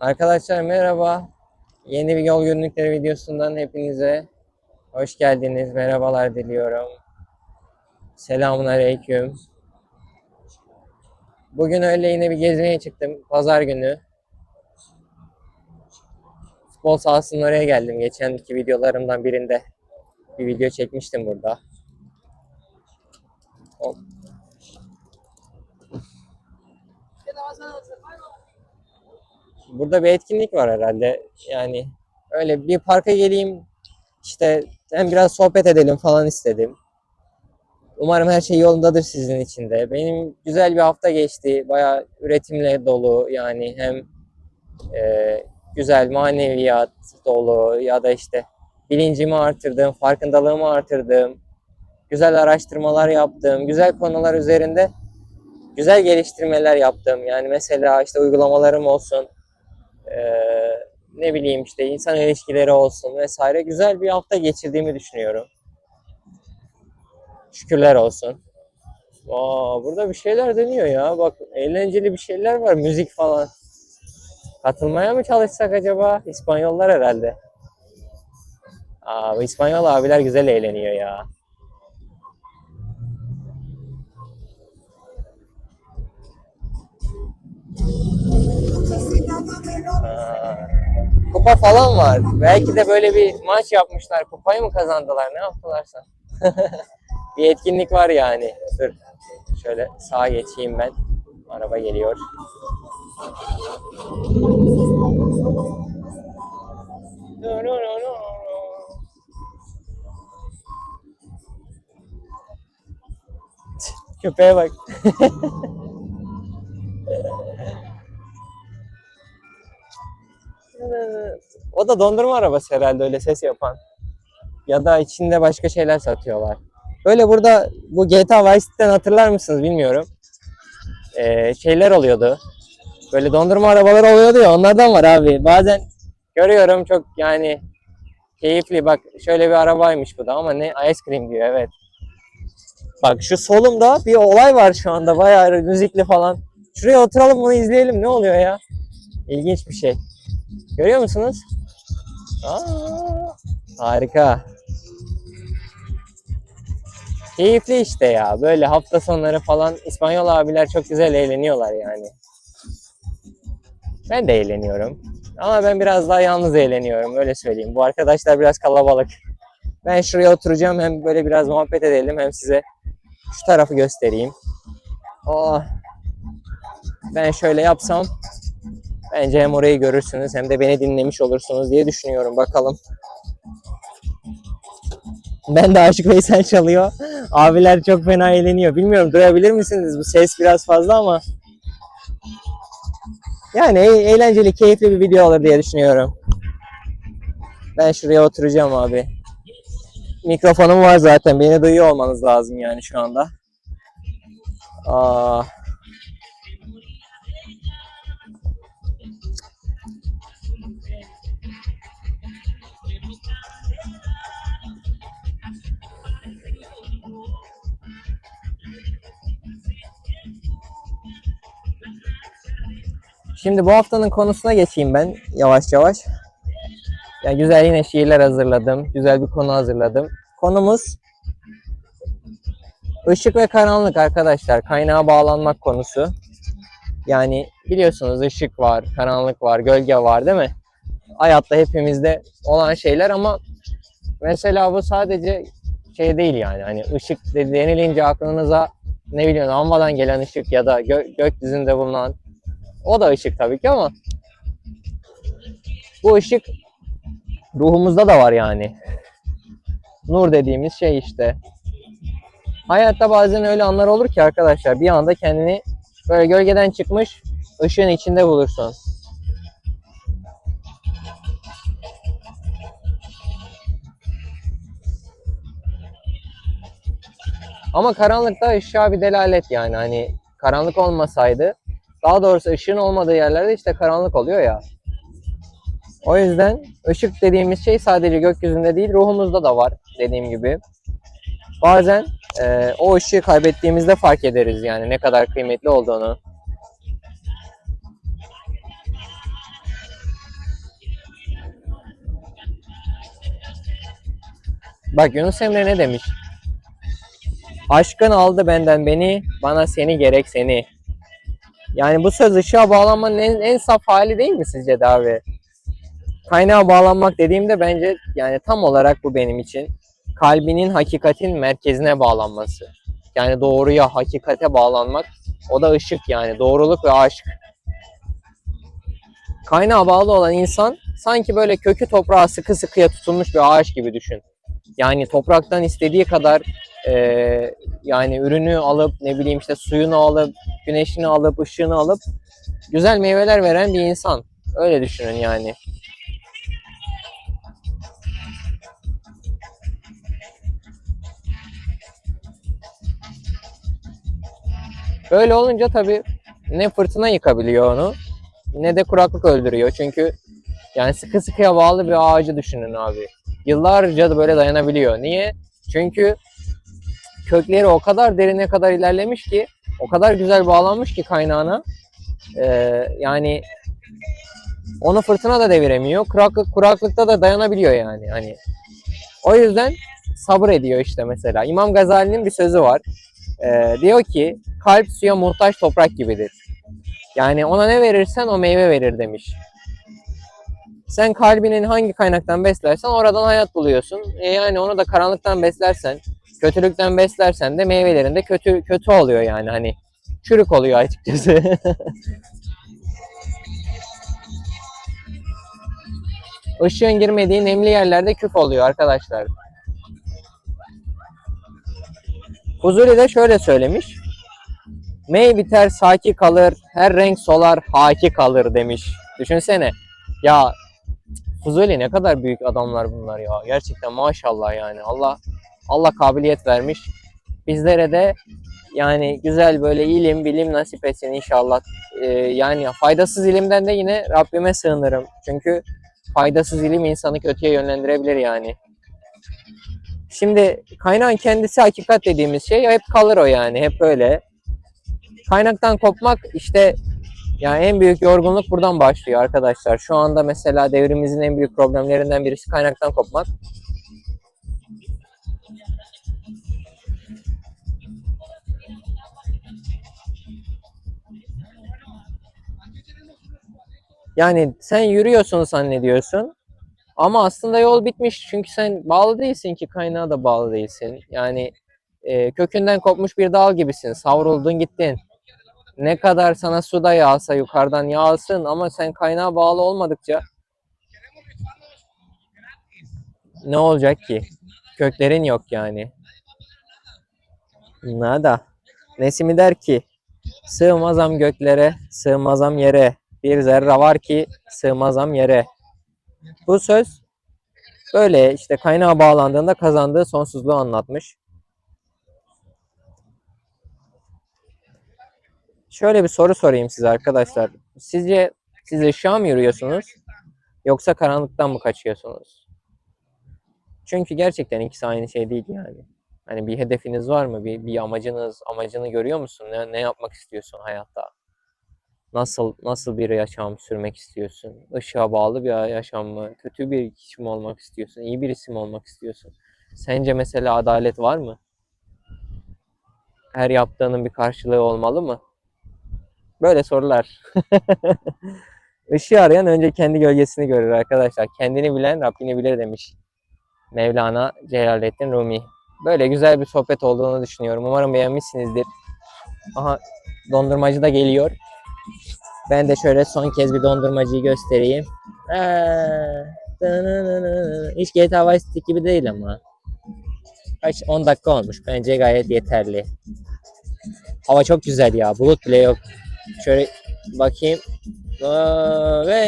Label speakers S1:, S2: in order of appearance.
S1: Arkadaşlar merhaba. Yeni bir yol günlükleri videosundan hepinize hoş geldiniz. Merhabalar diliyorum. Selamun aleyküm. Bugün öyle yine bir gezmeye çıktım. Pazar günü. Futbol sahasının oraya geldim. Geçenki videolarımdan birinde bir video çekmiştim burada. Burada bir etkinlik var herhalde. Yani öyle bir parka geleyim işte hem biraz sohbet edelim falan istedim. Umarım her şey yolundadır sizin için de. Benim güzel bir hafta geçti. Bayağı üretimle dolu yani hem e, güzel maneviyat dolu ya da işte bilincimi artırdığım, farkındalığımı artırdığım, güzel araştırmalar yaptığım, güzel konular üzerinde güzel geliştirmeler yaptım. Yani mesela işte uygulamalarım olsun, ne bileyim işte insan ilişkileri olsun vesaire güzel bir hafta geçirdiğimi düşünüyorum. Şükürler olsun. Aa, burada bir şeyler dönüyor ya. Bak eğlenceli bir şeyler var. Müzik falan. Katılmaya mı çalışsak acaba? İspanyollar herhalde. Aa, İspanyol abiler güzel eğleniyor ya. Kupa falan var. Belki de böyle bir maç yapmışlar. Kupayı mı kazandılar? Ne yaptılarsa. bir etkinlik var yani. Dur. Şöyle sağa geçeyim ben. Araba geliyor. No. Köpeğe bak. O da dondurma arabası herhalde öyle ses yapan. Ya da içinde başka şeyler satıyorlar. Böyle burada bu GTA Vice City'den hatırlar mısınız bilmiyorum. Ee, şeyler oluyordu. Böyle dondurma arabaları oluyordu ya onlardan var abi. Bazen görüyorum çok yani keyifli. Bak şöyle bir arabaymış bu da ama ne ice cream diyor evet. Bak şu solumda bir olay var şu anda bayağı müzikli falan. Şuraya oturalım bunu izleyelim ne oluyor ya? İlginç bir şey. Görüyor musunuz? Aa, harika. Keyifli işte ya. Böyle hafta sonları falan İspanyol abiler çok güzel eğleniyorlar yani. Ben de eğleniyorum. Ama ben biraz daha yalnız eğleniyorum öyle söyleyeyim. Bu arkadaşlar biraz kalabalık. Ben şuraya oturacağım hem böyle biraz muhabbet edelim hem size şu tarafı göstereyim. Oh. Ben şöyle yapsam Bence hem orayı görürsünüz hem de beni dinlemiş olursunuz diye düşünüyorum. Bakalım. Ben de Aşık Veysel çalıyor. Abiler çok fena eğleniyor. Bilmiyorum duyabilir misiniz? Bu ses biraz fazla ama. Yani e- eğlenceli, keyifli bir video olur diye düşünüyorum. Ben şuraya oturacağım abi. Mikrofonum var zaten. Beni duyuyor olmanız lazım yani şu anda. Aa, Şimdi bu haftanın konusuna geçeyim ben yavaş yavaş. Ya güzel yine şiirler hazırladım. Güzel bir konu hazırladım. Konumuz ışık ve karanlık arkadaşlar. Kaynağa bağlanmak konusu. Yani biliyorsunuz ışık var, karanlık var, gölge var değil mi? Hayatta hepimizde olan şeyler ama mesela bu sadece şey değil yani. Hani ışık denilince aklınıza ne bileyim lambadan gelen ışık ya da gö- gökyüzünde bulunan o da ışık tabii ki ama bu ışık ruhumuzda da var yani. Nur dediğimiz şey işte. Hayatta bazen öyle anlar olur ki arkadaşlar bir anda kendini böyle gölgeden çıkmış ışığın içinde bulursun. Ama karanlıkta ışığa bir delalet yani hani karanlık olmasaydı daha doğrusu ışığın olmadığı yerlerde işte karanlık oluyor ya. O yüzden ışık dediğimiz şey sadece gökyüzünde değil ruhumuzda da var dediğim gibi. Bazen e, o ışığı kaybettiğimizde fark ederiz yani ne kadar kıymetli olduğunu. Bak Yunus Emre ne demiş? Aşkın aldı benden beni, bana seni gerek seni. Yani bu söz ışığa bağlanmanın en, en saf hali değil mi sizce de abi? Kaynağa bağlanmak dediğimde bence yani tam olarak bu benim için. Kalbinin hakikatin merkezine bağlanması. Yani doğruya, hakikate bağlanmak. O da ışık yani. Doğruluk ve aşk. Kaynağa bağlı olan insan sanki böyle kökü toprağa sıkı sıkıya tutulmuş bir ağaç gibi düşün. Yani topraktan istediği kadar eee, yani ürünü alıp ne bileyim işte suyunu alıp güneşini alıp ışığını alıp güzel meyveler veren bir insan. Öyle düşünün yani. Böyle olunca tabii ne fırtına yıkabiliyor onu ne de kuraklık öldürüyor. Çünkü yani sıkı sıkıya bağlı bir ağacı düşünün abi. Yıllarca da böyle dayanabiliyor. Niye? Çünkü kökleri o kadar derine kadar ilerlemiş ki, o kadar güzel bağlanmış ki kaynağına. Ee, yani onu fırtına da deviremiyor. Kuraklık, kuraklıkta da dayanabiliyor yani. Hani o yüzden sabır ediyor işte mesela. İmam Gazali'nin bir sözü var. Ee, diyor ki kalp suya muhtaç toprak gibidir. Yani ona ne verirsen o meyve verir demiş. Sen kalbinin hangi kaynaktan beslersen oradan hayat buluyorsun. E yani onu da karanlıktan beslersen, kötülükten beslersen de meyvelerinde kötü kötü oluyor yani hani çürük oluyor açıkçası. Işığın girmediği nemli yerlerde küf oluyor arkadaşlar. Fuzuli de şöyle söylemiş. Mey biter saki kalır, her renk solar haki kalır demiş. Düşünsene. Ya Fuzuli ne kadar büyük adamlar bunlar ya. Gerçekten maşallah yani. Allah Allah kabiliyet vermiş. Bizlere de yani güzel böyle ilim, bilim nasip etsin inşallah. Ee, yani faydasız ilimden de yine Rabbime sığınırım. Çünkü faydasız ilim insanı kötüye yönlendirebilir yani. Şimdi kaynağın kendisi hakikat dediğimiz şey hep kalır o yani. Hep öyle. Kaynaktan kopmak işte yani en büyük yorgunluk buradan başlıyor arkadaşlar. Şu anda mesela devrimimizin en büyük problemlerinden birisi kaynaktan kopmak. Yani sen yürüyorsun zannediyorsun. Ama aslında yol bitmiş çünkü sen bağlı değilsin ki kaynağa da bağlı değilsin. Yani e, kökünden kopmuş bir dal gibisin. Savruldun gittin. Ne kadar sana su da yağsa yukarıdan yağsın ama sen kaynağa bağlı olmadıkça ne olacak ki? Köklerin yok yani. Nada. Nesimi der ki sığmazam göklere, sığmazam yere. Bir zerre var ki sığmazam yere. Bu söz böyle işte kaynağa bağlandığında kazandığı sonsuzluğu anlatmış. Şöyle bir soru sorayım size arkadaşlar. Sizce siz ışığa mı yürüyorsunuz yoksa karanlıktan mı kaçıyorsunuz? Çünkü gerçekten ikisi aynı şey değil yani. Hani bir hedefiniz var mı? Bir, bir amacınız, amacını görüyor musun? Ne, ne yapmak istiyorsun hayatta? Nasıl nasıl bir yaşam sürmek istiyorsun? Işığa bağlı bir yaşam mı? Kötü bir kişi mi olmak istiyorsun? İyi birisi mi olmak istiyorsun? Sence mesela adalet var mı? Her yaptığının bir karşılığı olmalı mı? Böyle sorular. Işığı arayan önce kendi gölgesini görür arkadaşlar. Kendini bilen Rabbini bilir demiş. Mevlana Celaleddin Rumi. Böyle güzel bir sohbet olduğunu düşünüyorum. Umarım beğenmişsinizdir. Aha dondurmacı da geliyor. Ben de şöyle son kez bir dondurmacıyı göstereyim. Dınınını. Hiç GTA Vice City gibi değil ama. Kaç 10 dakika olmuş. Bence gayet yeterli. Hava çok güzel ya. Bulut bile yok. Şöyle bakayım. Ve